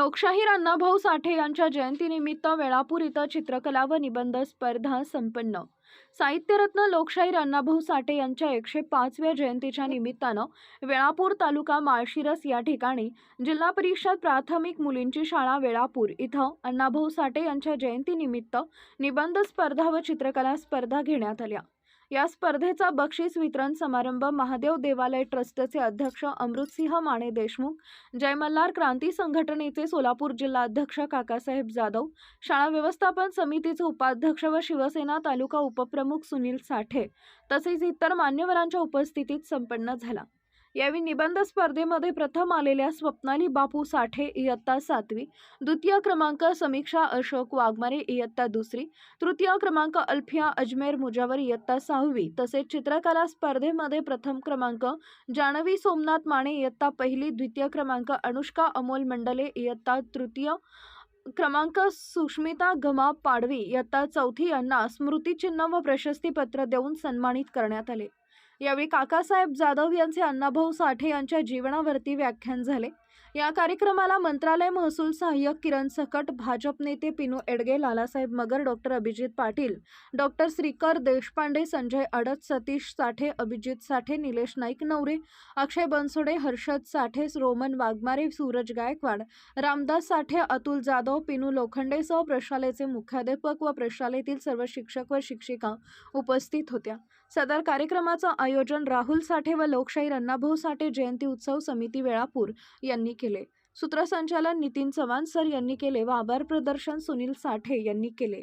लोकशाहीर अण्णाभाऊ साठे यांच्या जयंतीनिमित्त वेळापूर इथं चित्रकला व निबंध स्पर्धा संपन्न. साहित्यरत्न लोकशाहीर अण्णाभाऊ साठे यांच्या एकशे पाचव्या जयंतीच्या निमित्तानं वेळापूर तालुका माळशिरस या ठिकाणी जिल्हा परिषद प्राथमिक मुलींची शाळा वेळापूर इथं अण्णाभाऊ साठे यांच्या जयंतीनिमित्त निबंध स्पर्धा व चित्रकला स्पर्धा घेण्यात आल्या. या स्पर्धेचा बक्षीस वितरण समारंभ महादेव देवालय ट्रस्टचे अध्यक्ष अमृतसिंह माने देशमुख जय मल्हार क्रांती संघटनेचे सोलापूर जिल्हा अध्यक्ष काकासाहेब जाधव शाळा व्यवस्थापन समितीचे उपाध्यक्ष व शिवसेना तालुका उपप्रमुख सुनील साठे तसेच इतर मान्यवरांच्या उपस्थितीत संपन्न झाला. यावेळी निबंध स्पर्धेमध्ये प्रथम आलेल्या स्वप्नाली बापू साठे इयत्ता सातवी द्वितीय क्रमांक समीक्षा अशोक वाघमारे इयत्ता दुसरी तृतीय क्रमांक अल्फिया अजमेर मुजावर इयत्ता सहावी तसेच चित्रकला स्पर्धेमध्ये प्रथम क्रमांक जानवी सोमनाथ माने इयत्ता पहिली द्वितीय क्रमांक अनुष्का अमोल मंडले इयत्ता तृतीय क्रमांक सुष्मिता गमा पाडवी इयत्ता चौथी यांना स्मृतिचिन्ह व प्रशस्तीपत्र देऊन सन्मानित करण्यात आले. यावेळी काकासाहेब जाधव यांचे अण्णाभाऊ साठे यांच्या जीवनावरती व्याख्यान झाले. या कार्यक्रमाला मंत्रालय महसूल सहाय्यक किरण सकट भाजप नेते पिनू एडगे लालासाहेब मगर डॉक्टर अभिजित पाटील डॉक्टर श्रीकर देशपांडे संजय अडत सतीश साठे अभिजित साठे निलेश नाईक नवरे अक्षय बनसोडे हर्षद साठे रोमन वाघमारे सूरज गायकवाड रामदास साठे अतुल जाधव पिनू लोखंडेसह प्रशालेचे मुख्याध्यापक व प्रशालेतील सर्व शिक्षक व शिक्षिका उपस्थित होत्या. सदर कार्यक्रमाचा आयोजन राहुल साठे व लोकशाहीर अण्णाभाऊ साठे जयंती उत्सव समिती वेळापूर यांनी केले. सूत्रसंचालन नितीन चव्हाण सर यांनी केले व आभार प्रदर्शन सुनील साठे यांनी केले.